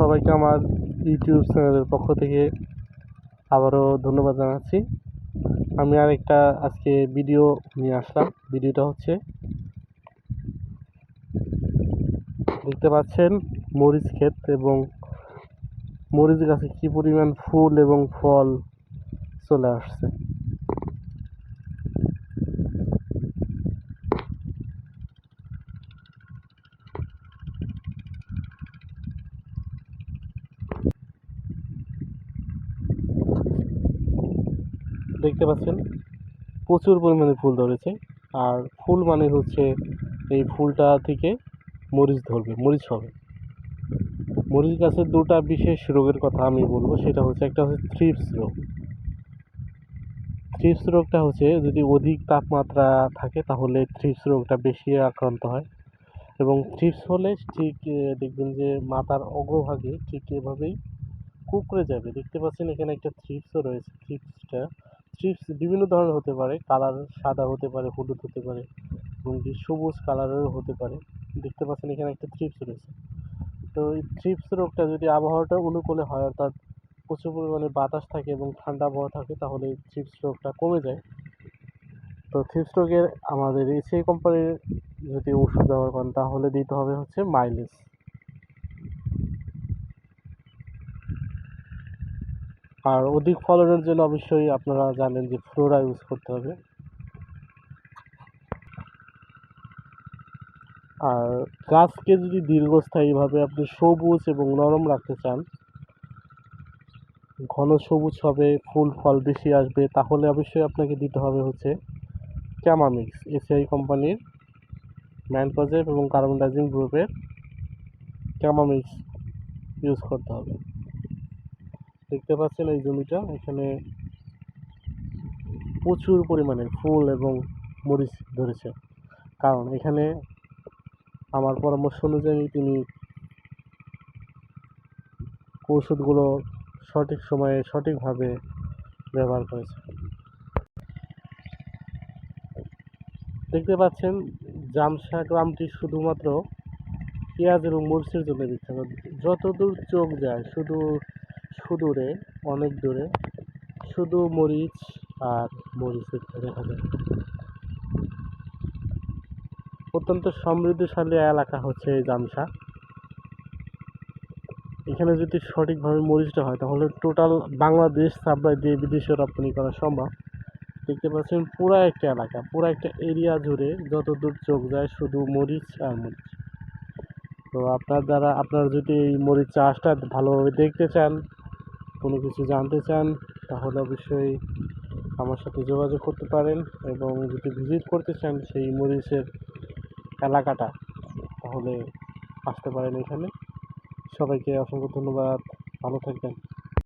সবাইকে আমার ইউটিউব চ্যানেলের পক্ষ থেকে আবারও ধন্যবাদ জানাচ্ছি। আমি আরেকটা আজকে ভিডিও নিয়ে আসলাম। ভিডিওটা হচ্ছে দেখতে পাচ্ছেন মরিচ ক্ষেত এবং মরিচ গাছে কী পরিমাণ ফুল এবং ফল চলে আসছে। দেখতে পাচ্ছেন, প্রচুর পরিমাণে ফুল ধরেছে। আর ফুল মানে হচ্ছে এই ফুলটা থেকে মরিচ ধরবে, মরিচ হবে। মরিচ গাছের দুটা বিশেষ রোগের কথা আমি বলব, সেটা হচ্ছে একটা হচ্ছে থ্রিপস রোগ। থ্রিপস রোগটা হচ্ছে যদি অধিক তাপমাত্রা থাকে, তাহলে থ্রিপস রোগটা বেশি আক্রান্ত হয়। এবং থ্রিপস হলে ঠিক দেখবেন যে মাথার অগ্রভাগে ঠিক এভাবেই কুকড়ে যাবে। দেখতে পাচ্ছেন এখানে একটা থ্রিপসও রয়েছে থ্রিপসটা থ্রিপস বিভিন্ন ধরনের হতে পারে। কালার সাদা হতে পারে, হলুদ হতে পারে, এবং কি সবুজ কালারেরও হতে পারে। দেখতে পাচ্ছেন এখানে একটা থ্রিপস রয়েছে। তো এই থ্রিপস রোগটা যদি আবহাওয়াটা অনুকূলে হয়, অর্থাৎ প্রচুর পরিমাণে বাতাস থাকে এবং ঠান্ডা আবহাওয়া থাকে, তাহলে এই থ্রিপস রোগটা কমে যায়। তো থ্রিপস রোগের আমাদের এসিআই কোম্পানির যদি ওষুধ ব্যবহার করেন, তাহলে দিতে হবে হচ্ছে মাইলেজ আর অধিক ফলনের জন্য অবশ্যই আপনারা জানেন যে ফ্লোরা ইউজ করতে হবে। আর গাছকে যদি দীর্ঘস্থায়ীভাবে আপনি সবুজ এবং নরম রাখতে চান, ঘন সবুজ হবে, ফুল, ফল বেশি আসবে, তাহলে অবশ্যই আপনাকে দিতে হবে হচ্ছে ক্যামামিক্স এসিআই কোম্পানির ম্যানকোজেব এবং কার্বন ডাইজিং গ্রুপের ক্যামামিক্স ইউজ করতে হবে। দেখতে পাচ্ছেন এই জমিটা। এখানে প্রচুর পরিমাণে ফুল এবং মরিচ ধরেছে। কারণ এখানে আমার পরামর্শ অনুযায়ী তিনি ঔষধগুলো সঠিক সময়ে সঠিকভাবে ব্যবহার করেছে দেখতে পাচ্ছেন জামসা গ্রামটি শুধুমাত্র পেঁয়াজ এবং মরিচের জন্য বিখ্যাত। যতদূর চোখ যায়, শুধু সুদূরে, অনেক দূরে, শুধু মরিচ আর মরিচের দেখা যায় অত্যন্ত সমৃদ্ধশালী এলাকা হচ্ছে এই জামসা এখানে যদি সঠিকভাবে মরিচটা হয়, তাহলে টোটাল বাংলাদেশ সাপ্লাই দিয়ে বিদেশে রপ্তানি করা সম্ভব। দেখতে পাচ্ছেন, পুরো একটা এলাকা, পুরো একটা এরিয়া জুড়ে যতদূর চোখ যায় শুধু মরিচ আর মরিচ। তো আপনার দ্বারা আপনারা যদি এই মরিচ চাষটা ভালোভাবে দেখতে চান কোনো কিছু জানতে চান, তাহলে অবশ্যই আমার সাথে যোগাযোগ করতে পারেন এবং যদি ভিজিট করতে চান সেই মরিচের এলাকাটা, তাহলে আসতে পারেন এখানে। সবাইকে অসংখ্য ধন্যবাদ। ভালো থাকবেন।